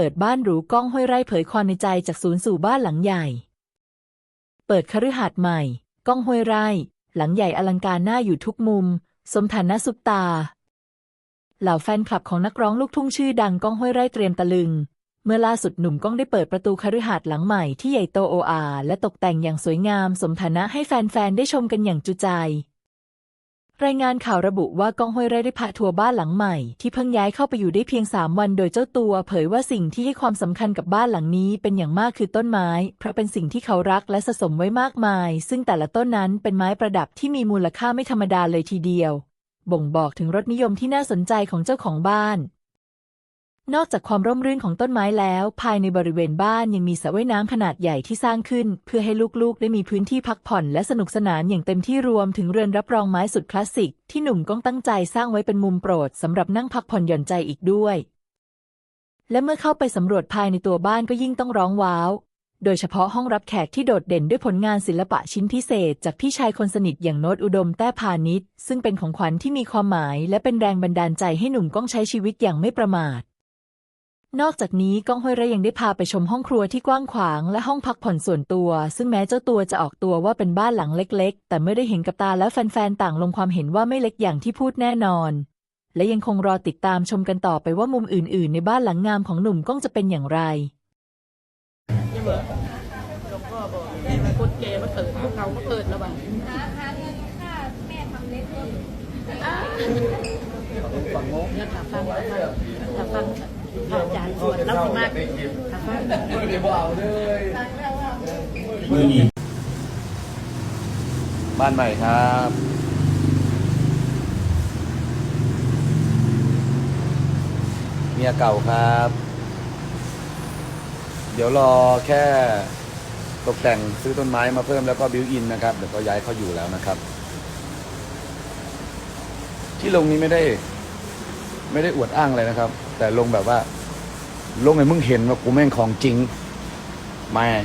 เปิดบ้านหรูก้องห้วยไร่เผยความในใจจากศูนย์สู่บ้านหลังใหญ่ เปิดคฤหาสน์ใหม่ ก้องห้วยไร่ หลังใหญ่อลังการหน่าอยู่ทุกมุม สมฐานะซุปตา เหล่าแฟนคลับของนักร้องลูกทุ่งชื่อดังก้องห้วยไร่เตรียมตะลึง เมื่อล่าสุดหนุ่มก้องได้เปิดประตูคฤหาสน์หลังใหม่ที่ใหญ่โตโออาและตกแต่งอย่างสวยงาม สมฐานะให้แฟนๆได้ชมกันอย่างจุใจ รายงานข่าวระบุว่ากองห้วยไร่ได้พาทัวร์บ้านหลังใหม่ ที่เพิ่งย้ายเข้าไปอยู่ได้เพียง 3 วันโดยเจ้าตัวเผยว่าสิ่งที่ให้ความสำคัญกับบ้านหลังนี้เป็นอย่างมากคือต้นไม้ เพราะเป็นสิ่งที่เขารักและสะสมไว้มากมาย ซึ่งแต่ละต้นนั้นเป็นไม้ประดับที่มีมูลค่าไม่ธรรมดาเลยทีเดียว บ่งบอกถึงรสนิยมที่น่าสนใจของเจ้าของบ้าน นอกจากความร่มรื่นของต้นไม้แล้ว ภายในบริเวณบ้านยังมีสระว่ายน้ำขนาดใหญ่ที่สร้างขึ้น เพื่อให้ลูกๆ ได้มีพื้นที่พักผ่อนและสนุกสนานอย่างเต็มที่รวมถึงเรือนรับรองไม้สุดคลาสสิก ที่หนุ่มก้องตั้งใจสร้างไว้เป็นมุมโปรดสำหรับนั่งพักผ่อนหย่อนใจอีกด้วย และเมื่อเข้าไปสำรวจภายในตัวบ้านก็ยิ่งต้องร้องว้าว โดยเฉพาะห้องรับแขกที่โดดเด่นด้วยผลงานศิลปะชิ้นพิเศษ จากพี่ชายคนสนิทอย่างโนตอุดมแต้พาณิชย์ซึ่งเป็นของขวัญที่มีความหมาย และเป็นแรงบันดาลใจให้หนุ่มก้องใช้ชีวิตอย่างไม่ประมาท นอกจากนี้ก้องห้วยไร่ยังได้พาไปชมห้องครัวที่กว้างขวางและห้องพักผ่อนส่วนตัว ซึ่งแม้เจ้าตัวจะออกตัวว่าเป็นบ้านหลังเล็ก ๆ แต่เมื่อได้เห็นกับตาแล้วแฟนๆต่างลงความเห็นว่าไม่เล็กอย่างที่พูดแน่นอน และยังคงรอติดตามชมกันต่อไปว่ามุมอื่น ๆ ในบ้านหลังงามของหนุ่มก้องจะเป็นอย่างไรยังเหรอหลวงพ่อบอกแม่มาคนแก่มาเกิดพวกเราก็เกิดแล้วบ้างหาหาเงินค่าแม่ทำเล็บเพิ่มเนี่ยถ้าฟังถ้าฟัง พระอาจารย์สวดแล้วสมากถ้าฟังมือนี้บ้านใหม่ครับเมียเก่าครับ เดี๋ยวรอแค่ตกแต่งซื้อต้นไม้มาเพิ่มแล้วก็บิวอินนะครับ เดี๋ยวก็ย้ายเข้าอยู่แล้วนะครับ ที่ลงนี้ไม่ได้ ไม่ได้อวดอ้างอะไรนะครับ แต่ลงแบบว่า ลงให้มึงเห็นว่ากูแม่งของจริงแม่ง